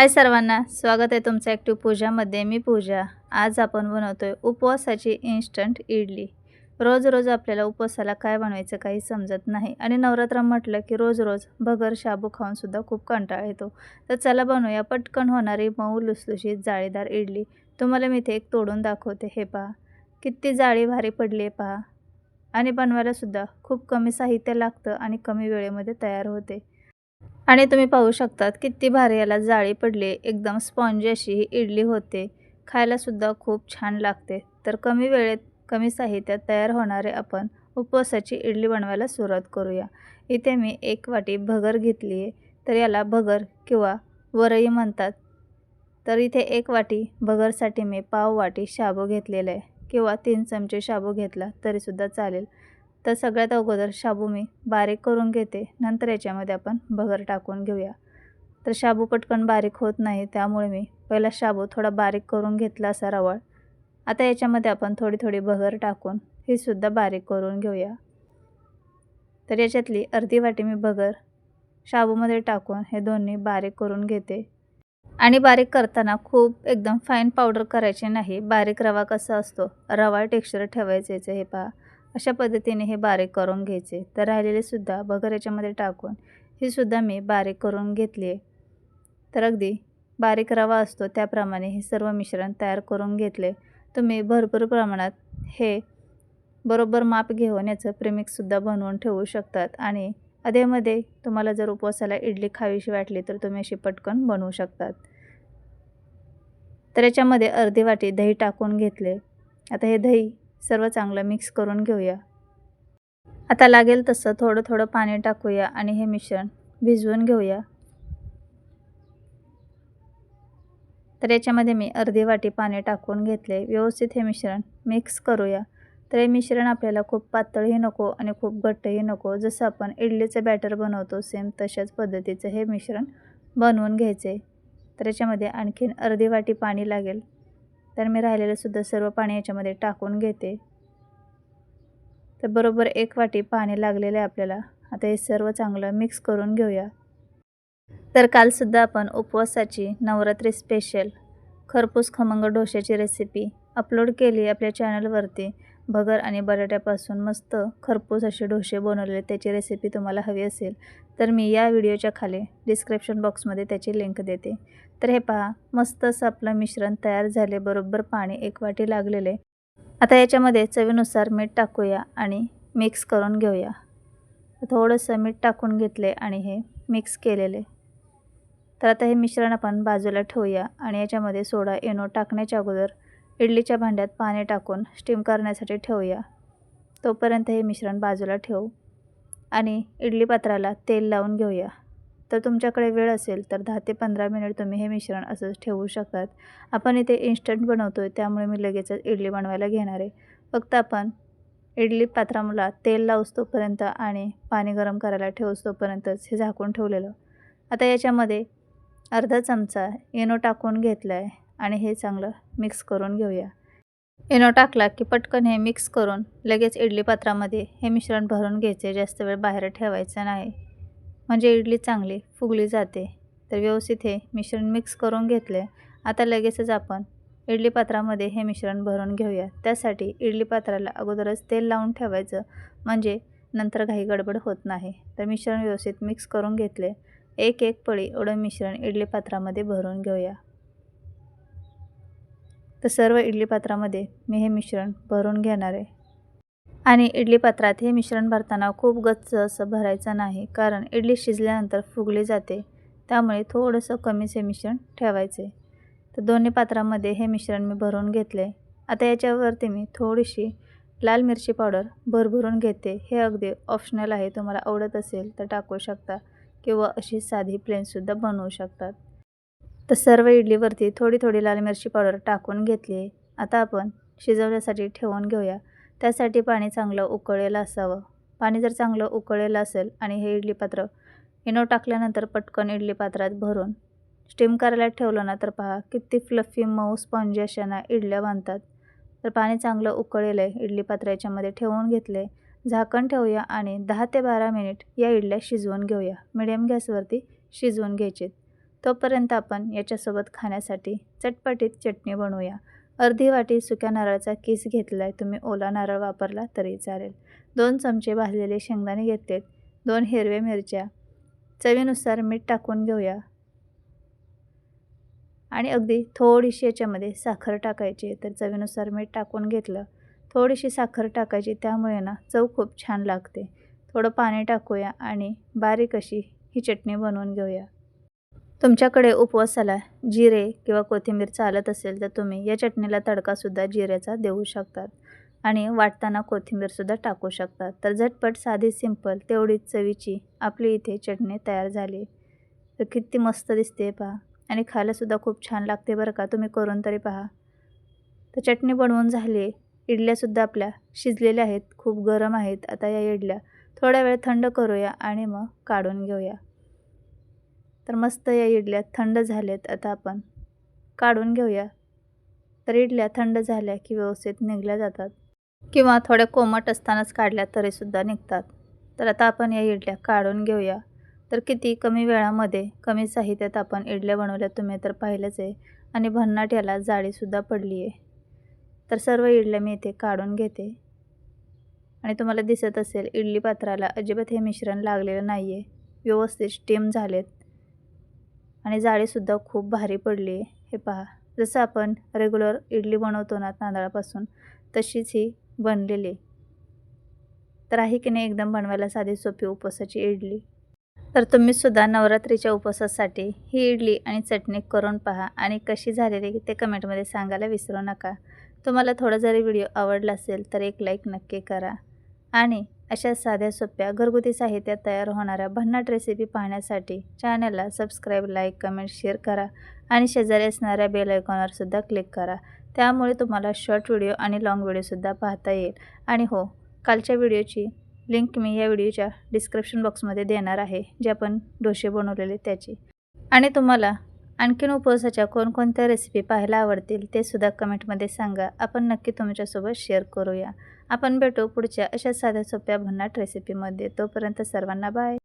हाय सर्वांना स्वागत आहे तुमचं ॲक्टिव्ह पूजामध्ये मी पूजा. आज आपण बनवतो आहे उपवासाची इन्स्टंट इडली. रोज रोज आपल्याला उपवासाला काय बनवायचं काही समजत नाही. आणि नवरात्र म्हटलं की रोज रोज भगर शाबू खाऊनसुद्धा खूप कंटाळा येतो. तर चला बनवूया पटकन होणारी मऊ लुसलुशीत जाळीदार इडली. तुम्हाला मी इथे एक तोडून दाखवते. हे पहा. किती जाळी भारी पडली आहे पहा. आणि बनवायलासुद्धा खूप कमी साहित्य लागतं आणि कमी वेळेमध्ये तयार होते. आणि तुम्ही पाहू शकतात किती भारी याला जाळी पडली एकदम स्पॉन्जी अशी ही इडली होते. खायलासुद्धा खूप छान लागते. तर कमी वेळेत कमी साहित्यात तयार होणारे आपण उपवासाची इडली बनवायला सुरुवात करूया. इथे मी एक वाटी भगर घेतली आहे. तर याला भगर किंवा वरई म्हणतात. तर इथे एक वाटी भगरसाठी मी पाव वाटी शाबू घेतलेला आहे. किंवा तीन चमचे शाबू घेतला तरीसुद्धा चालेल. तर सगळ्यात अगोदर शाबू मी बारीक करून घेते. नंतर याच्यामध्ये आपण भगर टाकून घेऊया. तर शाबू पटकन बारीक होत नाही त्यामुळे मी पहिला शाबू थोडा बारीक करून घेतला असा रवाळ. आता याच्यामध्ये आपण थोडी थोडी भगर टाकून ही सुद्धा बारीक करून घेऊया. तर याच्यातली अर्धी वाटी मी भगर शाबूमध्ये टाकून हे दोन्ही बारीक करून घेते. आणि बारीक करताना खूप एकदम फाईन पावडर करायची नाही. बारीक रवा कसा असतो? रवा टेक्स्चर ठेवायचं याचं हे पहा. अशा पद्धतीने हे बारीक करून घ्यायचे. तर राहिलेले सुद्धा भगर याच्यामध्ये टाकून हे सुद्धा मी बारीक करून घेतली आहे. तर अगदी बारीक रवा असतो त्याप्रमाणे हे सर्व मिश्रण तयार करून घेतले. तुम्ही भरपूर प्रमाणात हे बरोबर माप घेऊन याचं प्रेमिक्ससुद्धा बनवून ठेवू शकतात आणि अधेमध्ये तुम्हाला जर उपवासाला इडली खावीशी वाटली तर तुम्ही अशी पटकन बनवू शकतात. तर याच्यामध्ये अर्धी वाटी दही टाकून घेतले. आता हे दही सर्व चांगलं मिक्स करून घेऊया. आता लागेल तसं थोडं थोडं पाणी टाकूया आणि हे मिश्रण भिजवून घेऊया. तर याच्यामध्ये मी अर्धी वाटी पाणी टाकून घेतले. व्यवस्थित हे मिश्रण मिक्स करूया. तर हे मिश्रण आपल्याला खूप पातळही नको आणि खूप घट्टही नको. जसं आपण इडलीचं बॅटर बनवतो सेम तशाच पद्धतीचं हे मिश्रण बनवून घ्यायचे. तर याच्यामध्ये आणखीन अर्धी वाटी पाणी लागेल. तर मी राहिलेलंसुद्धा सर्व पाणी याच्यामध्ये टाकून घेते. तर बरोबर एक वाटी पाणी लागलेलं आहे आपल्याला. आता हे सर्व चांगलं मिक्स करून घेऊया. तर कालसुद्धा आपण उपवासाची नवरात्री स्पेशल खरपूस खमंग डोश्याची रेसिपी अपलोड केली आपल्या चॅनलवरती भगर आणि बटाट्यापासून मस्त खरपूस असे डोसे बनवलेले त्याची रेसिपी तुम्हाला हवी असेल तर मी या व्हिडिओच्या खाली डिस्क्रिप्शन बॉक्समध्ये त्याची लिंक देते. तर हे पहा मस्त असं आपलं मिश्रण तयार झाले बरोबर पाणी एक वाटी लागलेले. आता याच्यामध्ये चवीनुसार मीठ टाकूया आणि मिक्स करून घेऊया. थोडंसं मीठ टाकून घेतले आणि हे मिक्स केलेले. तर आता हे मिश्रण आपण बाजूला ठेवूया आणि याच्यामध्ये सोडा एनो टाकण्याच्या अगोदर इडलीच्या भांड्यात पाणी टाकून स्टीम करण्यासाठी ठेवूया. तोपर्यंत हे मिश्रण बाजूला ठेवू. आणि इडली पात्राला तेल लावून घेऊया. तर तुमच्याकडे वेळ असेल तर दहा ते पंधरा मिनिट तुम्ही हे मिश्रण असंच ठेवू शकतात. आपण इथे इन्स्टंट बनवतो आहे त्यामुळे मी लगेचच इडली बनवायला घेणार आहे. फक्त आपण इडली पात्रामुला तेल लावतोपर्यंत आणि पाणी गरम करायला ठेवूस तोपर्यंतच हे झाकून ठेवलेलं. आता याच्यामध्ये अर्धा चमचा इनो टाकून घेतला आहे आणि हे चांगलं मिक्स करून घेऊया. इनो टाकला की पटकन हे मिक्स करून लगेच इडली पात्रामध्ये हे मिश्रण भरून घ्यायचे जास्त वेळ बाहेर ठेवायचं नाही. म्हणजे इडली चांगली फुगली जाते. तर व्यवस्थित हे मिश्रण मिक्स करून घेतले. आता लगेचच आपण इडली पात्रामध्ये हे मिश्रण भरून घेऊया. त्यासाठी इडली पात्राला अगोदरच तेल लावून ठेवायचं. म्हणजे नंतर काही गडबड होत नाही. तर मिश्रण व्यवस्थित मिक्स करून घेतले. एक एक पळी एवढं मिश्रण इडली पात्रामध्ये भरून घेऊया. तर सर्व इडली पात्रामध्ये मी हे मिश्रण भरून घेणार आहे. आणि इडली पात्रात हे मिश्रण भरताना खूप गच्च असं भरायचं नाही कारण इडली शिजल्यानंतर फुगली जाते. त्यामुळे थोडंसं कमीच हे मिश्रण ठेवायचे. तर दोन्ही पात्रामध्ये हे मिश्रण मी भरून घेतले. आता याच्यावरती मी थोडीशी लाल मिरची पावडर भरभरून घेते. हे अगदी ऑप्शनल आहे. तुम्हाला आवडत असेल तर टाकू शकता किंवा अशी साधी प्लेनसुद्धा बनवू शकतात. तर सर्व इडलीवरती थोडी थोडी लाल मिरची पावडर टाकून घेतली. आता आपण शिजवण्यासाठी ठेवून घेऊया. त्यासाठी पाणी चांगलं उकळलेलं असावं. पाणी जर चांगलं उकळलेलं असेल आणि हे इडली पात्र इनो टाकल्यानंतर पटकन इडली पात्रात भरून स्टीम करायला ठेवलं ना तर पहा किती फ्लफी मऊ स्पॉन्जी अशा ना इडल्या बांधतात. तर पाणी चांगलं उकळलेलं आहे इडली पात्र याच्यामध्ये ठेवून घेतले. झाकण ठेवूया आणि दहा ते बारा मिनिट या इडल्या शिजवून घेऊया. मिडियम गॅसवरती शिजवून घ्यायचे तोपर्यंत आपण याच्यासोबत खाण्यासाठी चटपटीत चटणी बनवूया. अर्धी वाटी सुक्या नारळाचा किस घेतला आहे तुम्ही ओला नारळ वापरला तरी चालेल. दोन चमचे भाजलेले शेंगदाणे घेतलेत. दोन हिरव्या मिरच्या. चवीनुसार मीठ टाकून घेऊया. आणि अगदी थोडीशी याच्यामध्ये साखर टाकायची तर चवीनुसार मीठ टाकून घेतलं. थोडीशी साखर टाकायची त्यामुळे ना चव खूप छान लागते. थोडं पाणी टाकूया आणि बारीक अशी ही चटणी बनवून घेऊया. तुमच्याकडे उपवासाला जिरे किंवा कोथिंबीर चालत असेल तर तुम्ही या चटणीला तडकासुद्धा जिऱ्याचा देऊ शकतात. आणि वाटताना कोथिंबीरसुद्धा टाकू शकतात. तर झटपट साधी सिंपल तेवढीच चवीची आपली इथे चटणी तयार झाली. तर किती मस्त दिसते पहा. आणि खायलासुद्धा खूप छान लागते बरं का. तुम्ही करून तरी पहा. तर चटणी बनवून झाली. इडल्यासुद्धा आपल्या शिजलेल्या आहेत. खूप गरम आहेत आता या इडल्या. थोड्या वेळ थंड करूया आणि मग काढून घेऊया. तर मस्त या इडल्या थंड झाल्यात आता आपण. काढून घेऊया. तर इडल्या थंड झाल्या की व्यवस्थित निघल्या जातात. किंवा थोड्या कोमट असतानाच काढल्या तरीसुद्धा निघतात. तर आता आपण या इडल्या काढून घेऊया. तर किती कमी वेळामध्ये कमी साहित्यात आपण इडल्या बनवल्या तुम्ही तर पाहिलंच आहे. आणि भन्नाट याला जाळीसुद्धा पडली आहे. तर सर्व इडल्या मी इथे काढून घेते. आणि तुम्हाला दिसत असेल इडली पात्राला अजिबात हे मिश्रण लागलेलं नाही आहे व्यवस्थित स्टीम झालेत. आणि जाळीसुद्धा खूप भारी पडली. आहे हे पहा जसं आपण रेग्युलर इडली बनवतो ना तांदळापासून तशीच ही बनलेली. तर आहे की नाही एकदम बनवायला साधी सोपी उपवासाची इडली. तर तुम्हीसुद्धा नवरात्रीच्या उपवासासाठी ही इडली आणि चटणी करून पहा आणि कशी झालेली ते कमेंटमध्ये सांगायला विसरू नका. तुम्हाला थोडा जरी व्हिडिओ आवडला असेल तर एक लाईक नक्की करा. आणि अशा साध्या सोप्या घरगुती साहित्यात तयार होणाऱ्या भन्नाट रेसिपी पाहण्यासाठी चॅनलला सबस्क्राईब लाईक कमेंट शेअर करा आणि शेजारी असणाऱ्या बेल आयकॉनवर सुद्धा क्लिक करा. त्यामुळे तुम्हाला शॉर्ट व्हिडिओ आणि लाँग व्हिडिओसुद्धा पाहता येईल. आणि हो कालच्या व्हिडिओची लिंक मी या व्हिडिओच्या डिस्क्रिप्शन बॉक्समध्ये देणार आहे जे आपण डोसे बनवलेले त्याची. आणि तुम्हाला आणखीन उपवासाच्या कोणकोणत्या रेसिपी पाहायला आवडतील ते सुद्धा कमेंटमध्ये सांगा. आपण नक्की तुमच्यासोबत शेअर करूया. आपण भेटू पुढच्या अशा साध्या सोप्या भन्नाट रेसिपीमध्ये तोपर्यंत सर्वांना बाय